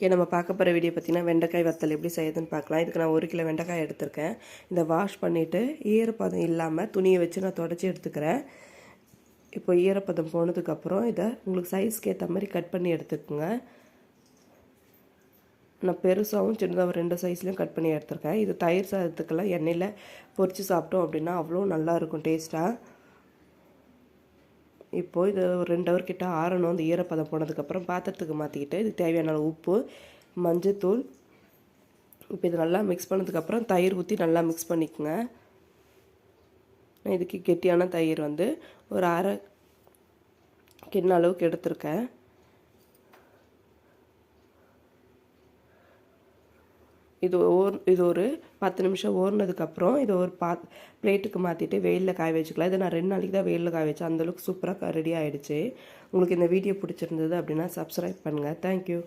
Okay நம்ம பார்க்க போகிற வீடியோ பார்த்தீங்கன்னா வெண்டைக்காய் வத்தல் எப்படி செய்யுதுன்னு பார்க்கலாம். இதுக்கு நான் ஒரு கிலோ வெண்டைக்காய் எடுத்திருக்கேன். இதை வாஷ் பண்ணிவிட்டு ஈரப்பதம் இல்லாமல் துணியை வச்சு நான் தொடச்சி எடுத்துக்கிறேன். இப்போ ஈரப்பதம் போனதுக்கப்புறம் இதை உங்களுக்கு சைஸ்க்கு ஏற்ற மாதிரி கட் பண்ணி எடுத்துக்கோங்க. நான் பெருசாகவும் சின்னதாக ரெண்டு சைஸ்லையும் கட் பண்ணி எடுத்திருக்கேன். இது தயிர் சாதத்துக்கெல்லாம் எண்ணெயில் பொரித்து சாப்பிட்டோம் அப்படின்னா அவ்வளோ நல்லாயிருக்கும் டேஸ்ட்டாக இப்போது இது ஒரு ரெண்டு ஹவர் கிட்ட ஆறணும். அந்த ஈரப்பதம் போனதுக்கப்புறம் பாத்திரத்துக்கு மாற்றிக்கிட்டு இதுக்கு தேவையான அளவு உப்பு மஞ்சத்தூள் இப்போ இது நல்லா மிக்ஸ் பண்ணதுக்கப்புறம் தயிர் ஊற்றி நல்லா மிக்ஸ் பண்ணிக்கோங்க. நான் இதுக்கு கெட்டியான தயிர் வந்து ஒரு அரை கிண்ண அளவுக்கு எடுத்திருக்கேன். இது ஓர் இது ஒரு பத்து நிமிஷம் ஓர்னதுக்கப்புறம் இதை ஒரு பா பிளேட்டுக்கு மாற்றிட்டு வெயிலில் காய வச்சுக்கலாம். இதை நான் ரெண்டு நாளைக்கு தான் வெயிலில் காய வச்சேன். அந்தளவுக்கு சூப்பராக ரெடி ஆகிடுச்சு உங்களுக்கு இந்த வீடியோ பிடிச்சிருந்தது அப்படின்னா சப்ஸ்கிரைப் பண்ணுங்கள் தேங்க்யூ